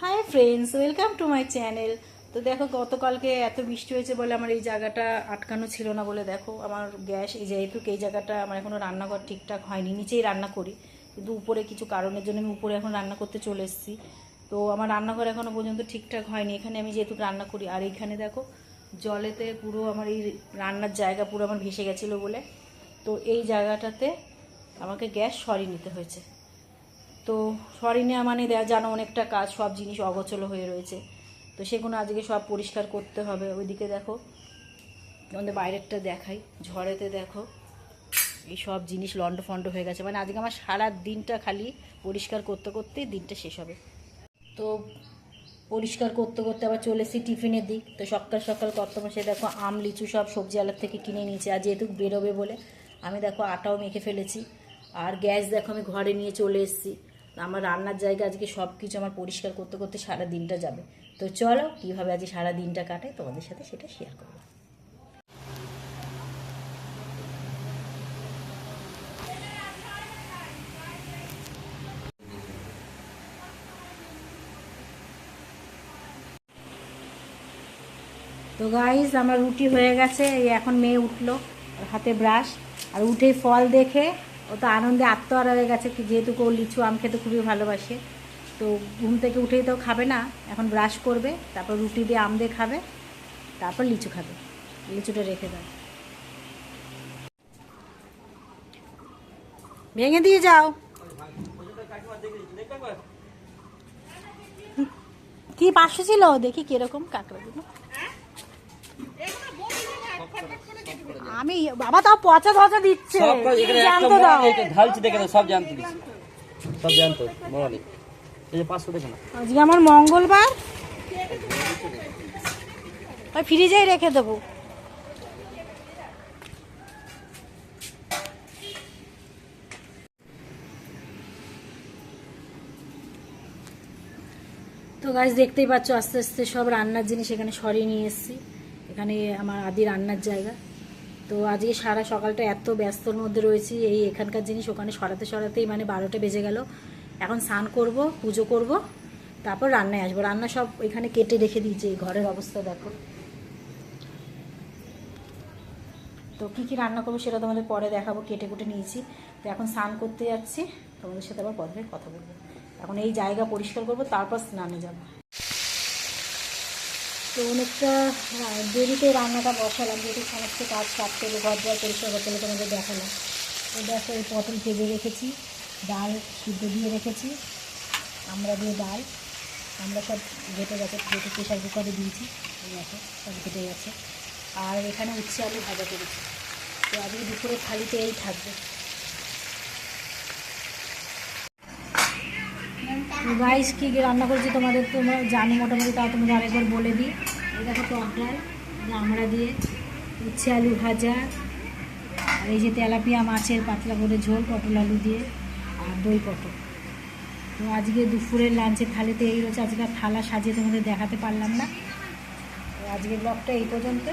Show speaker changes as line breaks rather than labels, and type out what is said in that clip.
Hi friends welcome to my channel তো দেখো, গতকালকে এত বৃষ্টি হয়েছে বলে আমার এই জায়গাটা আটকানো ছিল না বলে দেখো, আমার গ্যাস এই যেহেতু এই জায়গাটা আমার এখনও রান্নাঘর ঠিকঠাক হয়নি। নিচেই রান্না করি। কিন্তু উপরে কিছু কারণের জন্য আমি উপরে এখন রান্না করতে চলে এসেছি। তো আমার রান্নাঘর এখনও পর্যন্ত ঠিকঠাক হয়নি। এখানে আমি যেহেতু রান্না করি, আর এইখানে দেখো, জলেতে পুরো আমার এই রান্নার জায়গা পুরো আমার ভেসে গেছিল বলে। তো এই জায়গাটাতে আমাকে গ্যাস সরিয়ে নিতে হয়েছে। তো সরি নেওয়া মানে জানো অনেকটা কাজ, সব জিনিস অগোছলো হয়ে রয়েছে। তো সেগুলো আজকে সব পরিষ্কার করতে হবে। ওইদিকে দেখো আমাদের বাইরেরটা দেখাই, ঝড়েতে দেখো, এই সব জিনিস লন্ড ফন্ড হয়ে গেছে। মানে আজকে আমার সারা দিনটা খালি পরিষ্কার করতে করতেই দিনটা শেষ হবে। তো পরিষ্কার করতে করতে আবার চলে এসেছি টিফিনের দিক। তো সকাল সকাল কত মাসে দেখো, আম, লিচু সব সবজি আলার থেকে কিনে নিয়েছি। আর যেহেতু বেরোবে বলে, আমি দেখো আটাও মেখে ফেলেছি। আর গ্যাস দেখো আমি ঘরে নিয়ে চলে এসেছি। আমার রান্নার জায়গা আজকে সব কিছু আমার পরিষ্কার করতে করতে সারা দিনটা যাবে। তো চলো, কীভাবে আজকে সারা দিনটা কাটে তোমাদের সাথে সেটা শেয়ার করব। তো গাইজ আমার রুটি হয়ে গেছে, এই এখন মেয়ে উঠল হাতে ব্রাশ আর উঠে ফল দেখে ও তো আনন্দে আত্মহারা হয়ে গেছে যেহেতু কেউ লিচু আম খেতে খুবই ভালোবাসে। তো ঘুম থেকে উঠেই তো খাবে না, এখন ব্রাশ করবে, তারপর রুটি দিয়ে আম দিয়ে খাবে, তারপর লিচু খাবে, লিচুটা রেখে দাও। ভেঙে দিয়ে যাও। কি পাঁচশো ছিল? দেখি কীরকম কাটবে আমি বাবা তাও পচা পচা দিচ্ছে। জানতো দাও
ঢালছি দেখে সব জানতে সব জানতো নেই এই যে পাঁচশো দেখে না
আজকে আমার মঙ্গলবার। ওই ফ্রিজেই রেখে দেবো। তো গাছ দেখতেই পাচ্ছ আস্তে আস্তে সব রান্নার জিনিস এখানে সরিয়ে নিয়ে এসেছি। এখানে আমার আদি রান্নার জায়গা। তো আজকে সারা সকালটা এত ব্যস্তর মধ্যে রয়েছি, এই এখানকার জিনিস ওখানে সরাতে সরাতেই মানে বারোটা বেজে গেল। এখন স্নান করব, পুজো করব, তারপর রান্নায় আসব। রান্না সব এখানে কেটে রেখে দিয়েছি, এই ঘরের অবস্থা দেখো। তো কী কী রান্না করব সেটা তোমাদের পরে দেখাবো, কেটে কুটে নিয়েছি। তো এখন স্নান করতে যাচ্ছি, তোমাদের সাথে আবার পরে কথা বলব। এখন এই জায়গা পরিষ্কার করব, তারপর স্নানে যাব। তো অনেকটা হ্যাঁ, দেরিতে রান্নাটা বসালাম যেহেতু সমস্ত কাজ কাটতে হবে ঘর দুয়ার পরিষ্কার করতে হবে তোমাদের দেখালাম। তো দেখো এই পটল ভেজে রেখেছি ডাল সিদ্ধ দিয়ে রেখেছি আমরা দিয়ে ডাল আমরা সব ঘেটে গেছে ঘেটে প্রেশার কুকারে দিয়েছি এই দেখো সব ঘেটে গেছে। আর এখানে উচ্ছে আলু ভাজা করেছি। তো আজকে দুপুরে থালিতে এই থাকবে। রাইস কী কী রান্না করেছি তোমাদের তোমরা জানো মোটামুটি, তাও তোমাদের আরেকবার বলে দিই। এই দেখো টক আমরা দিয়ে উচ্ছে আলু ভাজা, আর এই যে তেলাপিয়া মাছের পাতলা করে ঝোল, পটল আলু দিয়ে, আর দই পটল। তো আজকে দুপুরের লাঞ্চের থালিতে এই রয়েছে, আজকে থালা সাজিয়ে তোমাদের দেখাতে পারলাম না। আজকে ব্লগটা এই পর্যন্ত